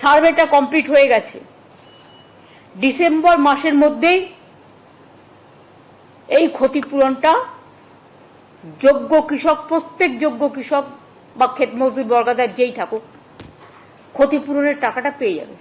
সার্ভেটা complete হয়ে গেছে। December মাসের মধ্যেই এই ক্ষতিপূরণটা যোগ্য কৃষক, প্রত্যেক যোগ্য কৃষক বা ক্ষেত মজদুর বর্গাদার যেই থাকুক, ক্ষতিপূরণের টাকাটা পেয়ে যাবে।